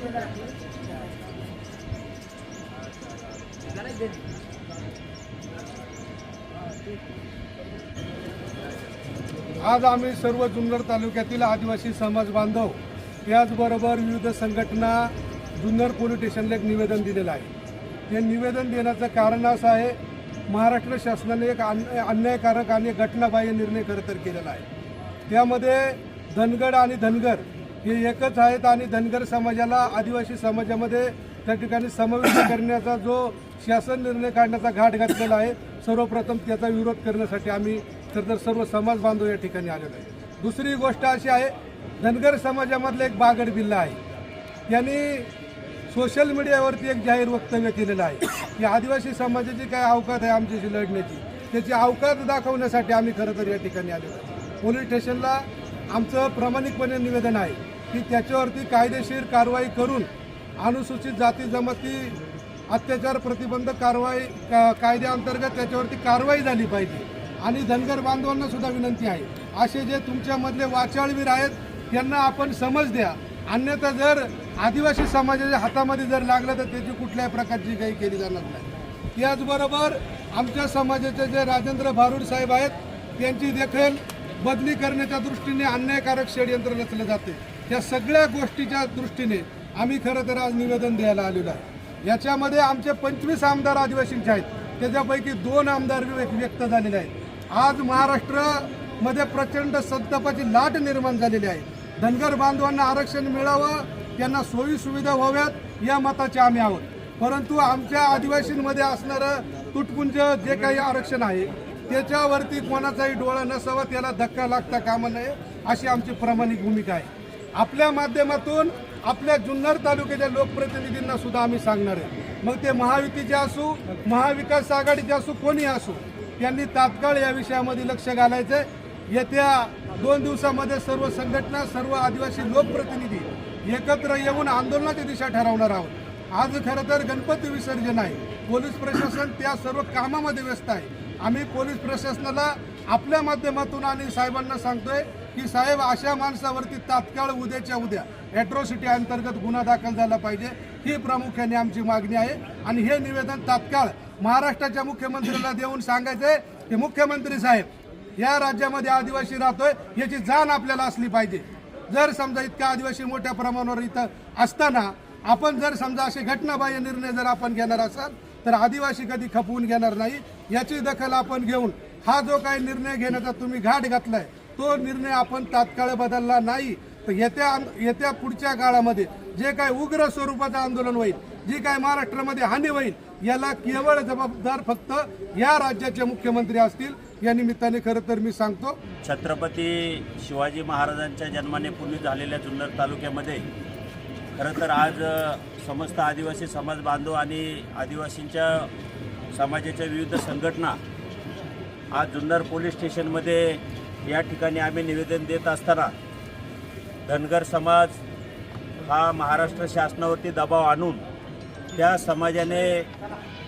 आज आम्ही सर्व जुन्नर तालुक्यातील आदिवासी समाज बांधव त्याचबरोबर विविध संघटना जुन्नर पोलीस स्टेशनला एक निवेदन दिलेलं आहे. हे निवेदन देण्याचं कारण असं आहे महाराष्ट्र शासनाने एक अन्य- अन्यायकारक आणि घटनाबाह्य निर्णय खरं तर केलेला आहे. त्यामध्ये धनगड आणि धनगर हे एकच आहेत आणि धनगर समाजाला आदिवासी समाजामध्ये त्या ठिकाणी समाविष्ट करण्याचा जो शासन निर्णय काढण्याचा घाट घातलेला आहे सर्वप्रथम त्याचा विरोध करण्यासाठी आम्ही तर तर सर्व समाज बांधव या ठिकाणी आलेलो आहे. दुसरी गोष्ट अशी आहे धनगर समाजामधलं एक बागड बिल्ला आहे. यांनी सोशल मीडियावरती एक जाहीर वक्तव्य केलेलं आहे. की आदिवासी समाजाची काय अवकात आहे आमच्याशी लढण्याची त्याची अवकात दाखवण्यासाठी आम्ही खरं तर या ठिकाणी आलेलो आहे. पोलीस स्टेशनला आमचं प्रामाणिकपणे निवेदन आहे की त्याच्यावरती कायदेशीर कारवाई करून अनुसूचित जाती जमाती अत्याचार प्रतिबंधक कारवाई का- कायद्याअंतर्गत त्याच्यावरती कारवाई झाली पाहिजे. आणि धनगर बांधवांना सुद्धा विनंती आहे. असे जे तुमच्यामधले वाचाळवीर आहेत त्यांना आपण समज द्या. अन्यथा जर आदिवासी समाजाच्या हातामध्ये जर लागलं तर त्याची कुठल्याही प्रकारची काही केली जाणार नाही. त्याचबरोबर आमच्या समाजाचे जे राजेंद्र भारूड साहेब आहेत त्यांची देखील बदली करण्याच्या दृष्टीने अन्यायकारक षडयंत्र रचले जाते. या सगळ्या गोष्टीच्या दृष्टीने आम्ही खरं तर आज निवेदन द्यायला आलेलो आहे. याच्यामध्ये आमचे पंचवीस आमदार आदिवासींचे आहेत. त्याच्यापैकी दोन आमदार व्यक्त झालेले आहेत. आज महाराष्ट्रामध्ये प्रचंड संतापाची लाट निर्माण झालेली आहे. धनगर बांधवांना आरक्षण मिळावं त्यांना सोयी सुविधा व्हाव्यात या मताचे आम्ही आहोत. परंतु आमच्या आदिवासींमध्ये असणारं तुटपुंज जे काही आरक्षण आहे त्याच्यावरती कोणाचाही डोळा नसावा त्याला धक्का लागता कामा नये अशी आमची प्रामाणिक भूमिका आहे. आपल्या माध्यमातून आपल्या जुन्नर तालुक्याच्या लोकप्रतिनिधींना सुद्धा आम्ही सांगणार आहे. मग ते महायुतीचे असू महाविकास आघाडीचे असू कोणी असू त्यांनी तात्काळ या विषयामध्ये लक्ष घालायचं येत्या दोन दिवसामध्ये सर्व संघटना सर्व आदिवासी लोकप्रतिनिधी एकत्र येऊन आंदोलनाची दिशा ठरवणार आहोत. आज खरं तर गणपती विसर्जन आहे. पोलीस प्रशासन त्या सर्व कामामध्ये व्यस्त आहे. आम्ही पोलीस प्रशासनाला आपल्या माध्यमातून आणि साहेबांना सांगतोय की साहेब अशा माणसावरती तात्काळ उद्याच्या उद्या ॲट्रॉसिटी अंतर्गत गुन्हा दाखल झाला पाहिजे. ही प्रामुख्याने आमची मागणी आहे. आणि हे निवेदन तात्काळ महाराष्ट्राच्या मुख्यमंत्र्याला देऊन सांगायचं आहे की मुख्यमंत्री साहेब या राज्यामध्ये आदिवासी राहतोय याची जाण आपल्याला असली पाहिजे. जर समजा इतका आदिवासी मोठ्या प्रमाणावर इथं असताना आपण जर समजा असे घटनाबाह्य निर्णय जर आपण घेणार असाल तर आदिवासी कधी खपवून घेणार नाही. याची दखल आपण घेऊन हा जो काही निर्णय घेण्याचा तुम्ही घाट घातलाय तो निर्णय आपण तात्काळ बदलला नाही तर येत्या येत्या पुढच्या काळामध्ये जे काय उग्र स्वरूपाचं आंदोलन होईल जी काय महाराष्ट्रामध्ये हानी होईल याला केवळ जबाबदार फक्त या राज्याचे मुख्यमंत्री असतील या निमित्ताने खरं तर मी सांगतो. छत्रपती शिवाजी महाराजांच्या जन्माने पूर्वी झालेल्या जुन्नर तालुक्यामध्ये खरं तर आज समस्त आदिवासी समाज बांधव आणि आदिवासींच्या समाजाच्या विविध संघटना आज जुन्नर पोलीस स्टेशनमध्ये या ठिकाणी आम्ही निवेदन देत असताना धनगर समाज हा महाराष्ट्र शासनावरती दबाव आणून त्या समाजाने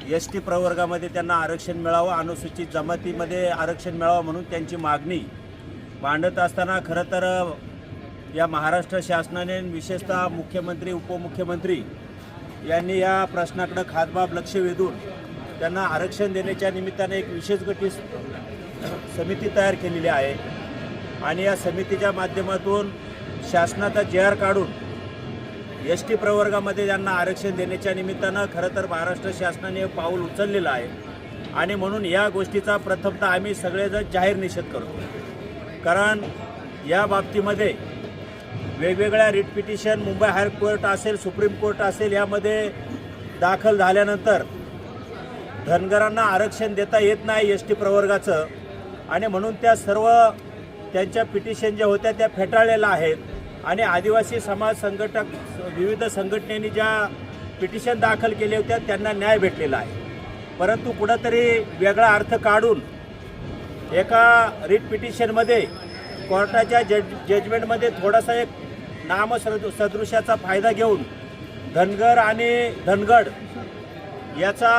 एस टी प्रवर्गामध्ये त्यांना आरक्षण मिळावं अनुसूचित जमातीमध्ये आरक्षण मिळावं म्हणून त्यांची मागणी मांडत असताना खरं तर या महाराष्ट्र शासनाने विशेषतः मुख्यमंत्री उपमुख्यमंत्री यांनी या प्रश्नाकडं खासबाब लक्ष वेधून त्यांना आरक्षण देण्याच्या निमित्ताने एक विशेष गटी समिती तयार केलेली आहे. आणि या समितीच्या माध्यमातून शासनाचा जे आर काढून एस टी प्रवर्गामध्ये त्यांना आरक्षण देण्याच्या निमित्तानं खरं तर महाराष्ट्र शासनाने पाऊल उचललेलं आहे. आणि म्हणून या गोष्टीचा प्रथमतः आम्ही सगळेजण जाहीर निषेध करतो. कारण या बाबतीमध्ये वेगवेगळ्या writ petition Mumbai high court असेल सुप्रीम कोर्ट असेल यामध्ये दाखल झाल्यानंतर धनगरांना आरक्षण देता येत नाही एस टी प्रवर्गाचं. आणि म्हणून त्या सर्व त्यांच्या पिटिशन ज्या होत्या त्या फेटाळलेल्या आहेत. आणि आदिवासी समाज संघटक विविध संघटनेनी ज्या पिटिशन दाखल केल्या होत्या त्यांना न्याय भेटलेला आहे. परंतु कुठंतरी वेगळा अर्थ काढून एका रिट पिटिशनमध्ये कोर्टाच्या जज जजमेंटमध्ये थोडासा एक नाम सदृशाचा फायदा घेऊन धनगर आणि धनगड याचा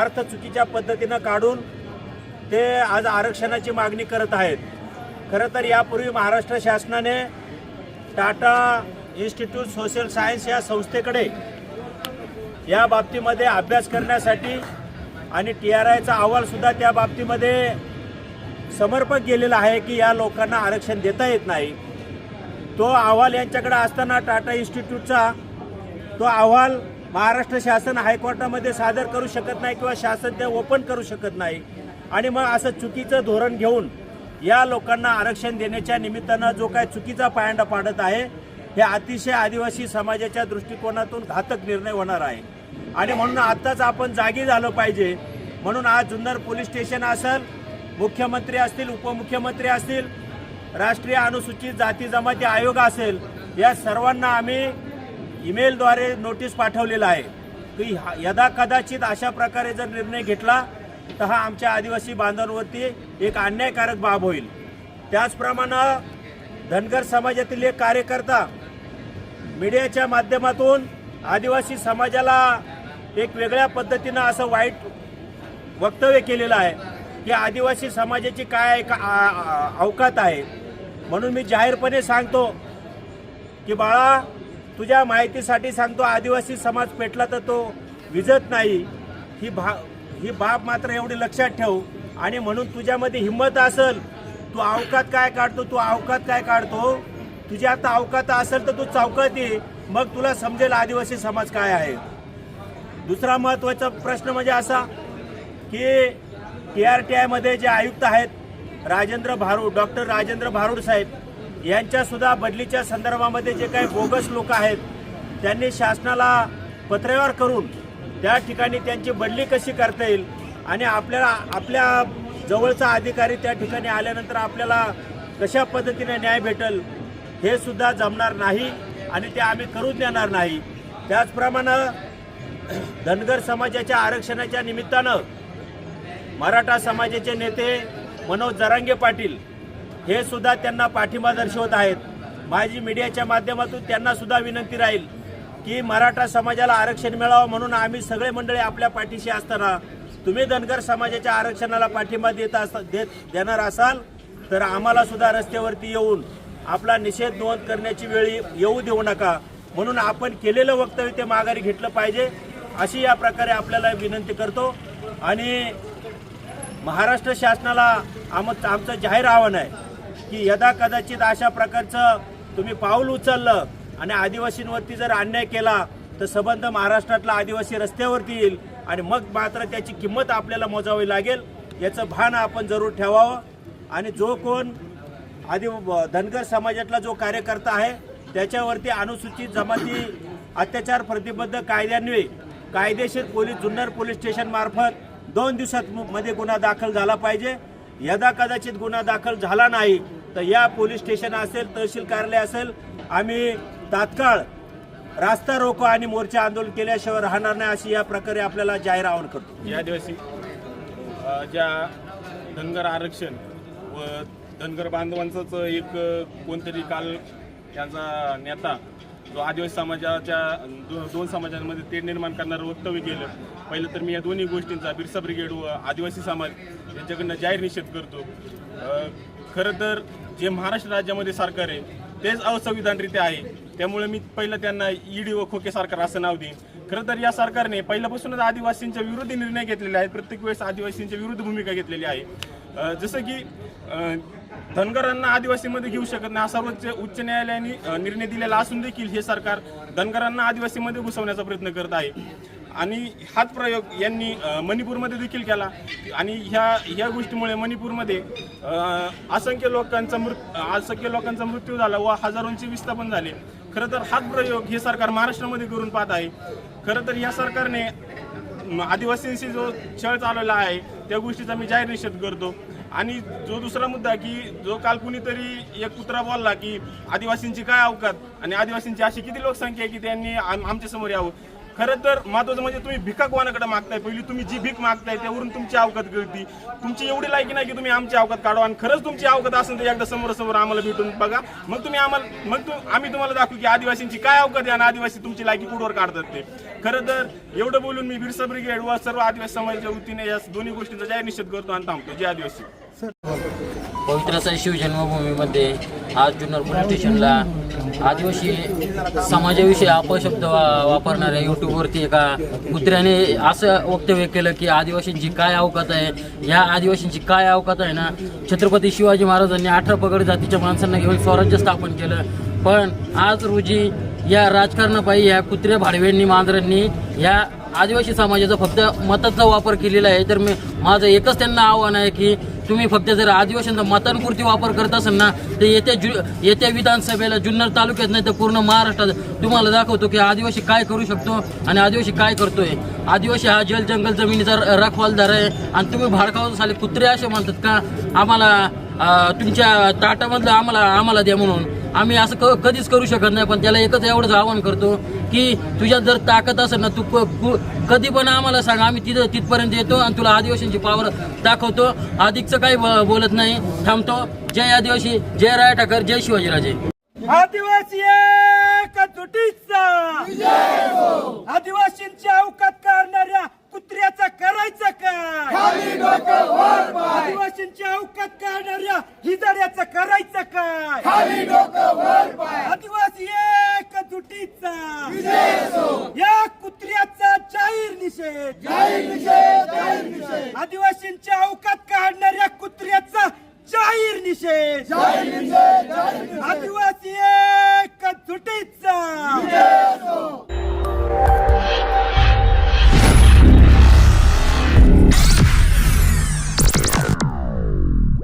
अर्थ चुकीच्या पद्धतीनं काढून ते आज आरक्षणाची मागणी करत आहेत. खरं तर यापूर्वी महाराष्ट्र शासनाने टाटा इन्स्टिट्यूट सोशल सायन्स या संस्थेकडे या बाबतीमध्ये अभ्यास करण्यासाठी आणि टी आर आयचा अहवालसुद्धा त्या बाबतीमध्ये समर्पक गेलेला आहे की या लोकांना आरक्षण देता येत नाही. तो अहवाल यांच्याकडे असताना टाटा इन्स्टिट्यूटचा तो अहवाल महाराष्ट्र शासन हायकोर्टामध्ये सादर करू शकत नाही किंवा शासन ते ओपन करू शकत नाही. आणि मग असं चुकीचं धोरण घेऊन या लोकांना आरक्षण देण्याच्या निमित्तानं जो काय चुकीचा पायंडा पाडत आहे हे अतिशय आदिवासी समाजाच्या दृष्टिकोनातून घातक निर्णय होणार आहे. आणि म्हणून आत्ताच आपण जागी झालं पाहिजे. म्हणून आज जुन्नर पोलीस स्टेशन असेल मुख्यमंत्री असतील उपमुख्यमंत्री असतील राष्ट्रीय अनुसूचित जाती जमाती आयोग असेल या सर्वांना आम्ही ईमेलद्वारे नोटीस पाठवलेलं आहे. की यदा कदाचित अशा प्रकारे जर निर्णय घेतला तर हा आमच्या आदिवासी बांधवांवरती एक अन्यायकारक बाब होईल. त्याचप्रमाणे धनगर समाजातील एक कार्यकर्ता मीडियाच्या माध्यमातून आदिवासी समाजाला एक वेगळ्या पद्धतीनं असं वाईट वक्तव्य केलेलं आहे की आदिवासी समाजाची काय एक अवकात आहे. म्हणून मी जाहीरपणे सांगतो की बाळा तुझ्या माहितीसाठी सांगतो आदिवासी समाज पेटला तर तो विजत नाही. ही भा ही बाब मात्र एवढी लक्षात ठेव. आणि म्हणून तुझ्यामध्ये हिंमत असेल तू अवकात काय काढतो तू अवकात काय काढतो? तुझी आता अवकात असेल तर तू चौकात ये. मग तुला समजेल आदिवासी समाज काय आहे. दुसरा महत्त्वाचा प्रश्न म्हणजे असा की टी आर टी आयमध्ये जे आयुक्त आहेत राजेंद्र भारूड डॉक्टर राजेंद्र भारूड साहेब यांच्यासुद्धा बदलीच्या संदर्भामध्ये जे काही बोगस लोक आहेत त्यांनी शासनाला पत्रव्यवहार करून त्या ठिकाणी त्यांची बदली कशी करता येईल? आणि आपल्याला आपल्या जवळचा अधिकारी त्या ठिकाणी आल्यानंतर आपल्याला कशा पद्धतीने न्याय भेटल हे सुद्धा जमणार नाही आणि ते आम्ही करून देणार नाही. त्याचप्रमाणे धनगर समाजाच्या आरक्षणाच्या निमित्तानं मराठा समाजाचे नेते मनोज जरांगे पाटील हे सुद्धा त्यांना पाठिंबा दर्शवत आहेत. माझी मीडियाच्या माध्यमातून त्यांना सुद्धा विनंती राहील. की मराठा समाजाला आरक्षण मिळावं म्हणून आम्ही सगळे मंडळी आपल्या पाठीशी असताना तुम्ही धनगर समाजाच्या आरक्षणाला पाठिंबा देत अस देत देणार असाल तर आम्हाला सुद्धा रस्त्यावरती येऊन आपला निषेध नोंद करण्याची वेळ येऊ देऊ नका. म्हणून आपण केलेलं वक्तव्य ते माघारी घेतलं पाहिजे अशी या प्रकारे आपल्याला विनंती करतो. आणि महाराष्ट्र शासनाला आम आमचं जाहीर आव्हान आहे की यदा कदाचित अशा प्रकारचं तुम्ही पाऊल उचललं आणि आदिवासींवरती जर अन्याय केला तर संबंध महाराष्ट्रातला आदिवासी रस्त्यावरती येईल आणि मग मात्र त्याची किंमत आपल्याला मोजावी लागेल याचं भान आपण जरूर ठेवावं. आणि जो कोण आदि धनगर समाजातला जो कार्यकर्ता आहे त्याच्यावरती अनुसूचित जमाती अत्याचार प्रतिबद्ध कायद्यान्वये कायदेशीर पोलीस जुन्नर पोलीस स्टेशन मार्फत दोन दिवसात मध्ये गुन्हा दाखल झाला पाहिजे. यदा कदाचित गुन्हा दाखल झाला नाही तर या पोलीस स्टेशन असेल तहसील कार्यालय असेल आम्ही तात्काळ रास्ता रोको आणि मोर्चा आंदोलन केल्याशिवाय राहणार नाही अशी या प्रकारे आपल्याला जाहीर आवाहन करतो. या आदिवासी ज्या धनगर आरक्षण व धनगर बांधवांचंच एक कोणतरी काल त्यांचा नेता जो आदिवासी समाजाच्या दो- दोन समाजांमध्ये ते निर्माण करणारं वक्तव्य केलं. पहिलं तर मी या दोन्ही गोष्टींचा बिरसा ब्रिगेड व आदिवासी समाज यांच्याकडनं जाहीर निषेध करतो. खरं तर जे महाराष्ट्र राज्यामध्ये सरकार आहे तेच असंविधानरित्या आहे. त्यामुळे मी पहिलं त्यांना ईडी व खोके सरकार असं नाव देईन. खरं तर या सरकारने पहिल्यापासूनच आदिवासींच्या विरोधी निर्णय घेतलेले आहेत. प्रत्येक वेळेस आदिवासींच्या विरुद्ध भूमिका घेतलेली आहे. जसं की धनगरांना आदिवासीमध्ये घेऊ शकत नाही हा सर्वोच्च उच्च न्यायालयाने निर्णय दिलेला असून देखील हे सरकार धनगरांना आदिवासीमध्ये घुसवण्याचा प्रयत्न करत आहे. आणि हाच प्रयोग यांनी मणिपूरमध्ये देखील केला. आणि ह्या ह्या गोष्टीमुळे मणिपूरमध्ये असंख्य लोकांचा मृत असंख्य लोकांचा मृत्यू झाला व हजारोंचे विस्थापन झाले. खरं तर हाच प्रयोग हे सरकार महाराष्ट्रामध्ये करून पाहत आहे. खरं तर या सरकारने आदिवासींशी जो छळ चालवला आहे त्या गोष्टीचा मी जाहीर निषेध करतो. आणि जो दुसरा मुद्दा की जो काल कुणीतरी एक कुत्रा बोलला की आदिवासींची काय अवकात? आणि आदिवासींची अशी किती लोकसंख्या आहे की त्यांनी आम- यावं? खरं तर महत्वाचं म्हणजे तुम्ही भिकाकवानाकडे मागताय? पहिली तुम्ही जी भीक मागताय त्यावरून तुमची अवकात कळती. तुमची एवढी लायकी नाही की तुम्ही आमची अवकात काढवा आणि खरंच तुमची अवकात असेल तर एकदा समोर समोर आम्हाला भेटून बघा. मग तुम्ही आम्हाला मग आम्ही तुम्हाला दाखवू की आदिवासींची काय अवकात आहे आणि आदिवासी तुमची लायकी कुठवर काढतात ते. खरं तर एवढं बोलून मी बिरसा ब्रिगेड व सर्व आदिवासी समाजाच्या वतीने या दोन्ही गोष्टींचा जाहीर निषेध करतो आणि थांबतो. जे आदिवासी. सर पवित्र शिव शिवजन्मभूमीमध्ये आज जुन्नर पोलीस स्टेशनला आदिवासी समाजाविषयी अपशब्द वा- वापरणाऱ्या यूट्यूबवरती एका कुत्र्याने असं वक्तव्य केलं की आदिवासींची काय अवकात आहे? या आदिवासींची काय अवकात आहे ना? छत्रपती शिवाजी महाराजांनी अठरा पगड जातीच्या माणसांना घेऊन स्वराज्य स्थापन केलं. पण आज रोजी या राजकारणापायी या कुत्र्या भाडव्यांनी मांजरांनी या आदिवासी समाजाचा फक्त मताचा वापर केलेला आहे. तर मी माझं एकच त्यांना आव्हान आहे की तुम्ही फक्त जर आदिवासींचा मतांपुरती वापर करत असाल ना तर येत्या जु येत्या विधानसभेला जुन्नर तालुक्यात नाही तर पूर्ण महाराष्ट्रात. तुम्हाला दाखवतो की आदिवासी काय करू शकतो आणि आदिवासी काय करतोय. आदिवासी हा जल जंगल जमिनीचा रखवालदार आहे. आणि तुम्ही भाडकावून साले कुत्रे असे म्हणतात का? आम्हाला तुमच्या ताटामधलं आम्हाला आम्हाला द्या म्हणून. आम्ही असं क कधीच करू शकत नाही पण त्याला एकच एवढंच आव्हान करतो की तुझ्यात जर ताकद असेल ना तू कधी पण आम्हाला सांग आम्ही तिथं तिथपर्यंत येतो आणि तुला आदिवासींची पावर दाखवतो. अधिकचं काही बोलत नाही. थांबतो. जय आदिवासी जय राय ठाकर जय शिवाजीराजे. आदिवासी एकजुटीचा आदिवासींच्या अवकात करणाऱ्या मंत्र्याचा करायचं काय? आदिवासींच्या अवकात काढणाऱ्या हिजाड्याचं करायचं काय? आदिवासी एक दुटीचा. या कुत्र्याचा जाहीर निषेध. आदिवासींच्या अवकात काढणाऱ्या कुत्र्याचा जाहीर निषेध. आदिवासी एक दुटीचा.